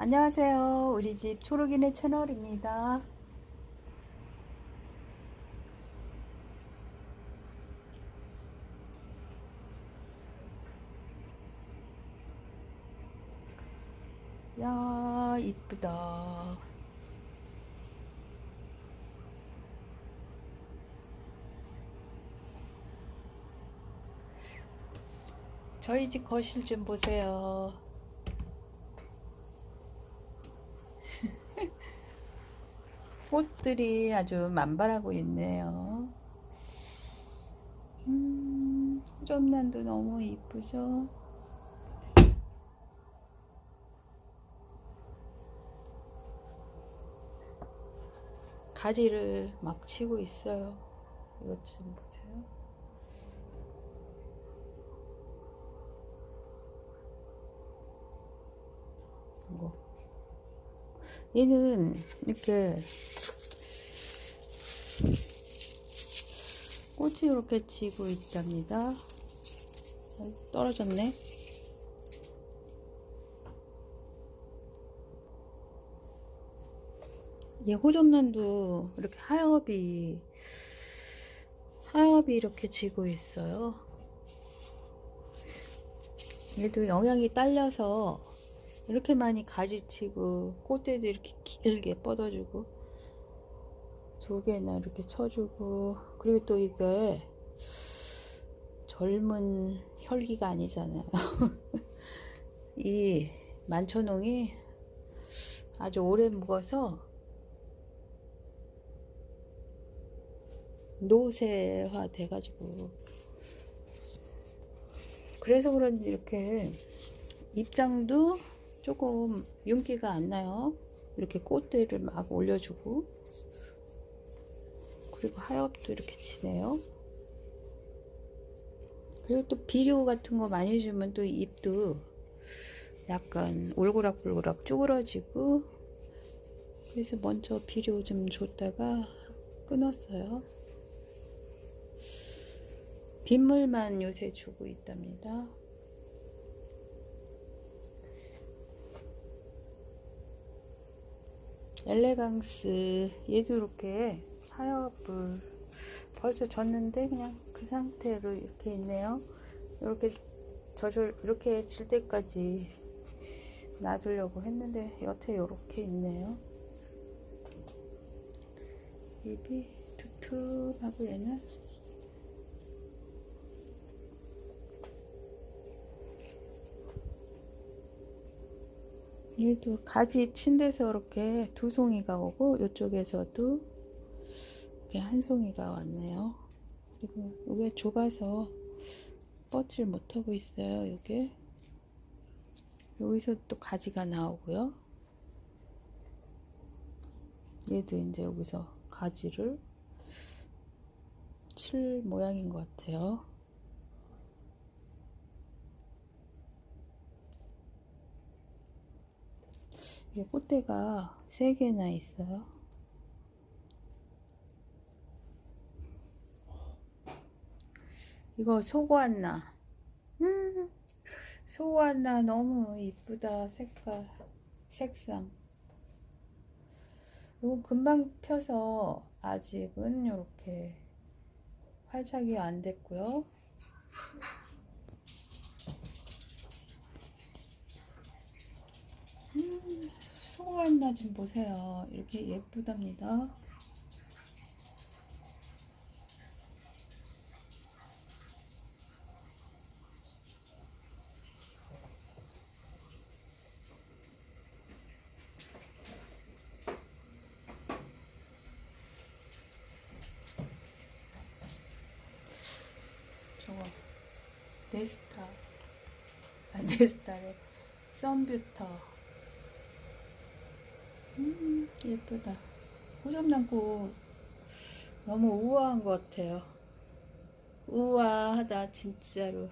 안녕하세요. 우리 집 초록이네 채널입니다. 야, 이쁘다. 저희 집 거실 좀 보세요. 꽃들이 아주 만발하고 있네요. 음, 호접란도 너무 이쁘죠? 가지를 막 치고 있어요. 이것 좀 보세요. 이거. 얘는 이렇게 꽃이 이렇게 지고 있답니다. 어, 떨어졌네. 얘 호접란도 이렇게 하엽이 하엽이 이렇게 지고 있어요. 얘도 영양이 딸려서 이렇게 많이 가지치고 꽃대도 이렇게 길게 뻗어주고 두 개나 이렇게 쳐주고 그리고 또 이게 젊은 혈기가 아니잖아요. 이 만천홍이 아주 오래 묵어서 노쇠화 돼가지고 그래서 그런지 이렇게 입장도 조금 윤기가 안 나요. 이렇게 꽃들을 막 올려주고 그리고 하엽도 이렇게 지네요. 그리고 또 비료 같은 거 많이 주면 또 잎도 약간 올고락올고락 쭈그러지고 그래서 먼저 비료 좀 줬다가 끊었어요. 빗물만 요새 주고 있답니다. 엘레강스 얘도 이렇게 하엽을 벌써 졌는데 그냥 그 상태로 이렇게 있네요. 이렇게 젖을 이렇게 질 때까지 놔두려고 했는데 여태 이렇게 있네요. 잎이 두툼하고 얘는 얘도 가지 친 데서 이렇게 두 송이가 오고 이쪽에서도 이렇게 한 송이가 왔네요. 그리고 이게 좁아서 뻗질 못하고 있어요. 이게 여기서 또 가지가 나오고요. 얘도 이제 여기서 가지를 칠 모양인 것 같아요. 이게 꽃대가 세 개나 있어요. 이거 소고안나. 음, 소고안나 너무 이쁘다. 색깔, 색상. 이거 금방 펴서 아직은 이렇게 활착이 안 됐고요. 음, 소고안나 좀 보세요. 이렇게 예쁘답니다. 저거 네스타 아 네스타래 썬뷰터 음 예쁘다. 호접란꽃 너무 우아한 것 같아요. 우아하다 진짜로.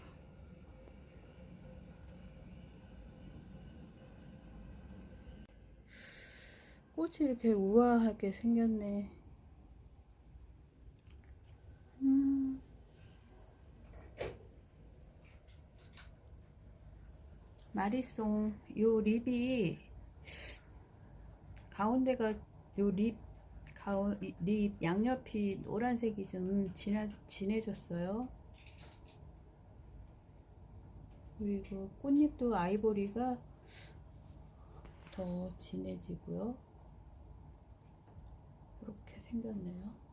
꽃이 이렇게 우아하게 생겼네. 음. 마리송 요 립이 가운데가 요립 가운 이- 립 양옆이 노란색이 좀 진하, 진해졌어요. 그리고 꽃잎도 아이보리가 더 진해지고요. 이렇게 생겼네요.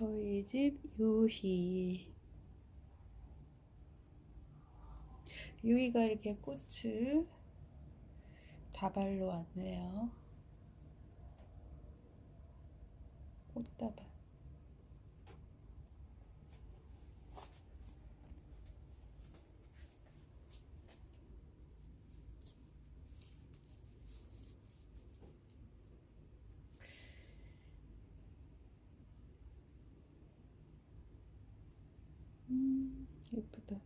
저희 집 유희. 유희가 이렇게 꽃을 다발로 왔네요. 꽃다발. 음, 예쁘다.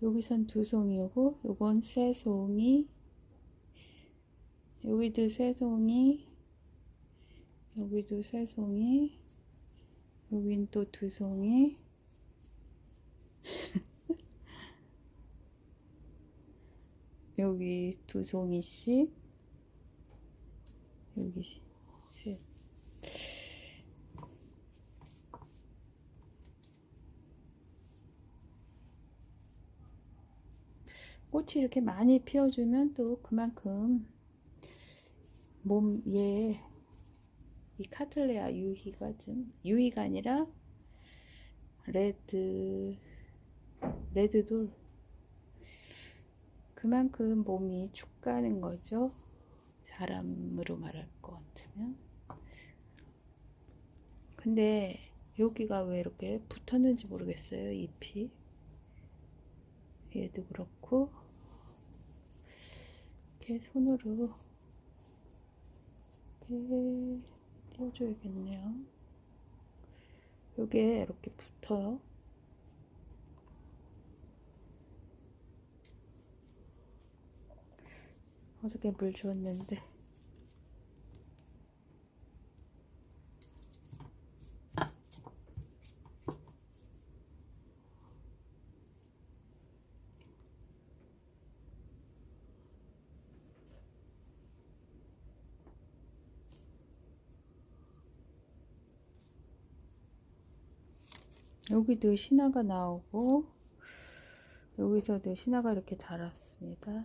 여기선 두 송이고, 요건 세 송이, 여기도 세 송이, 여기도 세 송이, 여긴 또 두 송이, 여기 두 송이씩, 여기 꽃이 이렇게 많이 피어주면 또 그만큼 몸에 이 카틀레아 유희가 좀 유희가 아니라 레드 레드돌 그만큼 몸이 축 가는 거죠. 사람으로 말할 것 같으면. 근데 여기가 왜 이렇게 붙었는지 모르겠어요. 잎이. 얘도 그렇고 이렇게 손으로 이렇게 띄워줘야겠네요. 요게 이렇게 붙어요. 어저께 물 주었는데 여기도 신화가 나오고 여기서도 신화가 이렇게 자랐습니다.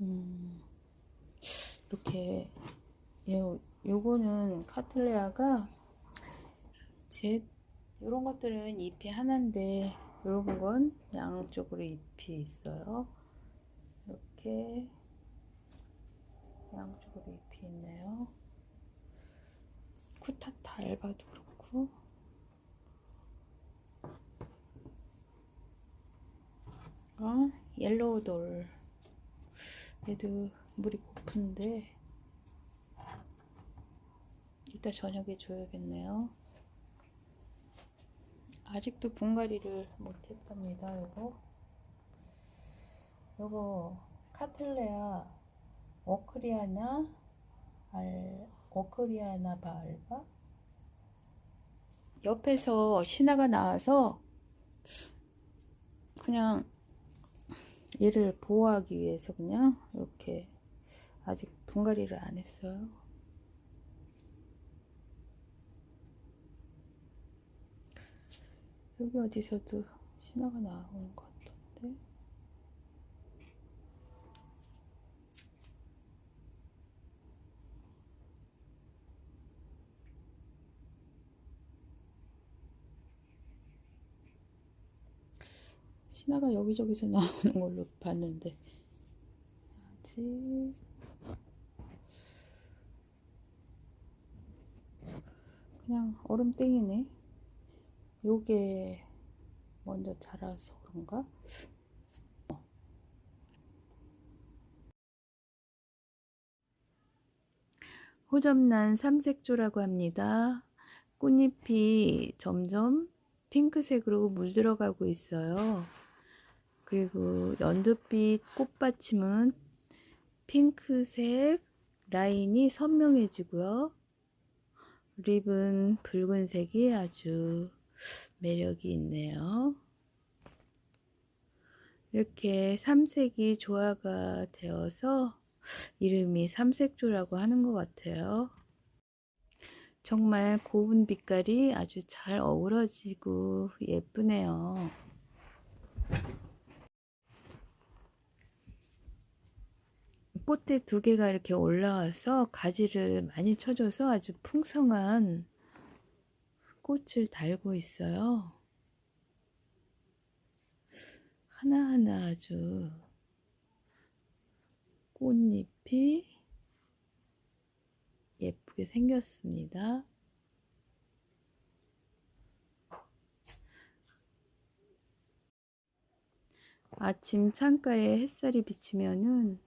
음, 이렇게 요, 요거는 카틀레아가 제 요런 것들은 잎이 하나인데 요런 건 양쪽으로 잎이 있어요. 이렇게 양쪽으로 잎이 있네요. 쿠타타 알바도 그렇고 어, 옐로우 돌 얘도 물이 고픈데 이따 저녁에 줘야겠네요. 아직도 분갈이를 못했답니다. 요거 요거 카틀레아 오크리아나 알 오크리아나 바알바 옆에서 신화가 나와서 그냥 얘를 보호하기 위해서 그냥 이렇게 아직 분갈이를 안 했어요. 여기 어디서도 신화가 나오는 것 같던데. 신화가 여기저기서 나오는 걸로 봤는데 아직 그냥 얼음땡이네. 요게 먼저 자라서 그런가? 호접란 삼색조라고 합니다. 꽃잎이 점점 핑크색으로 물들어가고 있어요. 그리고 연두빛 꽃받침은 핑크색 라인이 선명해지고요. 립은 붉은색이 아주 매력이 있네요. 이렇게 삼색이 조화가 되어서 이름이 삼색조라고 하는 것 같아요. 정말 고운 빛깔이 아주 잘 어우러지고 예쁘네요. 꽃대 두 개가 이렇게 올라와서 가지를 많이 쳐줘서 아주 풍성한 꽃을 달고 있어요. 하나하나 아주 꽃잎이 예쁘게 생겼습니다. 아침 창가에 햇살이 비치면은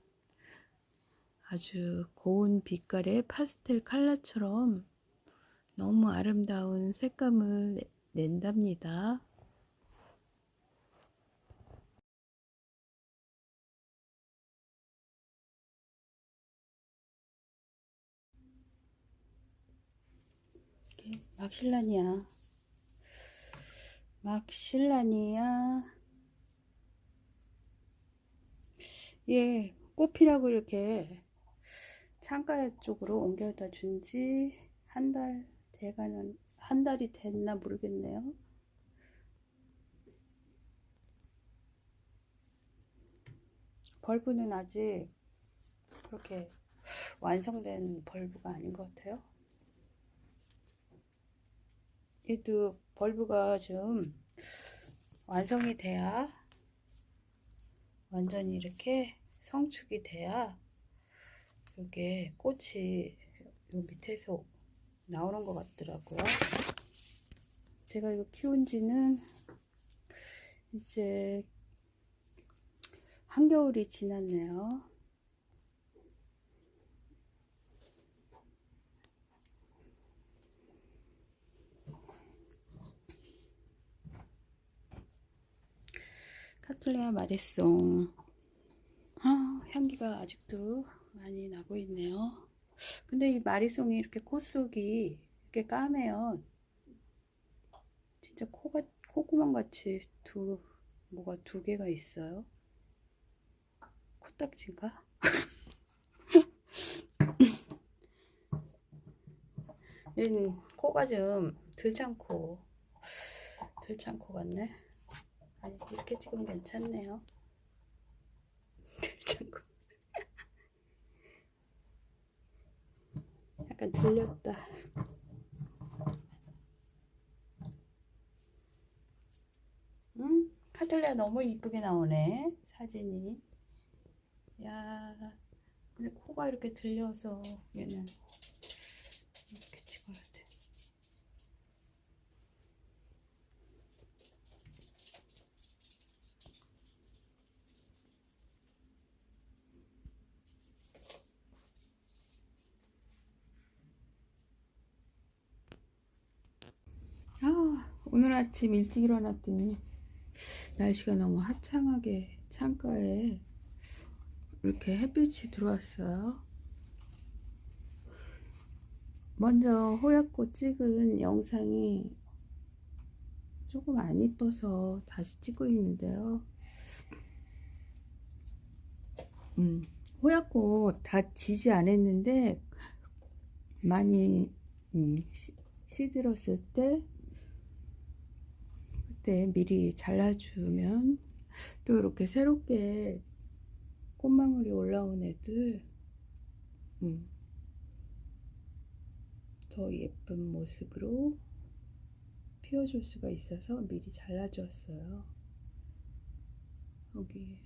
아주 고운 빛깔의 파스텔 컬러처럼 너무 아름다운 색감을 내- 낸답니다. 막실라니아 막실라니아 예 꽃피라고 이렇게 창가 쪽으로 옮겨다 준 지 한 달 돼가는 한 달이 됐나 모르겠네요. 벌브는 아직 그렇게 완성된 벌브가 아닌 것 같아요. 얘도 벌브가 좀 완성이 돼야 완전히 이렇게 성축이 돼야 이게 꽃이 요 밑에서 나오는 것 같더라고요. 제가 이거 키운 지는 이제 한겨울이 지났네요. 카틀레아 마레송. 아, 향기가 아직도 많이 나고 있네요. 근데 이 마리송이 이렇게 코 속이 이렇게 까매요. 진짜 코가 콧구멍 같이 두 뭐가 두 개가 있어요. 코딱지인가? 코가 좀 들창코 들창코 같네. 아니 이렇게 찍으면 괜찮네요. 들창코 약간 들렸다. 음, 카틀레아 너무 이쁘게 나오네. 사진이. 야, 근데 코가 이렇게 들려서 얘는 이렇게 찍어야 돼. 아, 오늘 아침 일찍 일어났더니 날씨가 너무 화창하게 창가에 이렇게 햇빛이 들어왔어요. 먼저 호약꽃 찍은 영상이 조금 안 이뻐서 다시 찍고 있는데요. 음, 호약꽃 다 지지 않았는데 많이 음, 시, 시들었을 때그 때 미리 잘라주면 또 이렇게 새롭게 꽃망울이 올라온 애들 음, 더 예쁜 모습으로 피워줄 수가 있어서 미리 잘라주었어요. 여기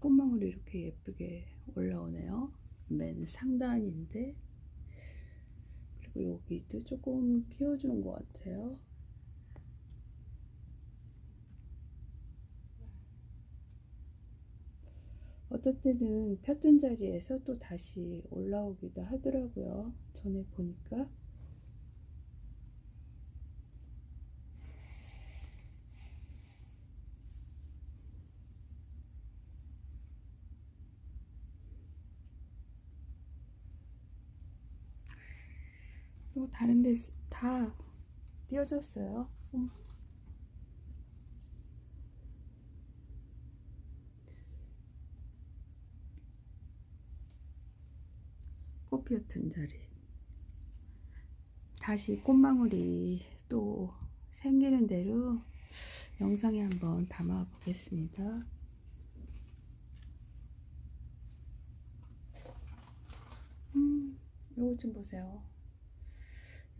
꽃망울이 이렇게 예쁘게 올라오네요. 맨 상단인데 그리고 여기 도 조금 키워주는 것 같아요. 어떨 때는 폈던 자리에서 또 다시 올라오기도 하더라고요. 전에 보니까. 다른 데 다 띄워졌어요. 음. 꽃 피었던 자리. 다시 꽃망울이 또 생기는 대로 영상에 한번 담아 보겠습니다. 음, 요거 좀 보세요.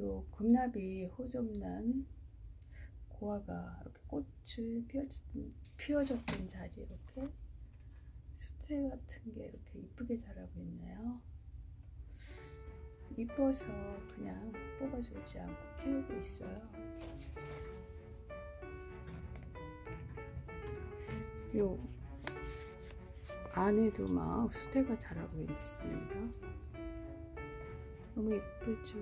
요 금나비 호접란 고아가 이렇게 꽃을 피워졌던, 피워졌던 자리 이렇게 수태 같은 게 이렇게 이쁘게 자라고 있네요. 이뻐서 그냥 뽑아주지 않고 키우고 있어요. 요 안에도 막 수태가 자라고 있습니다. 너무 예쁘죠?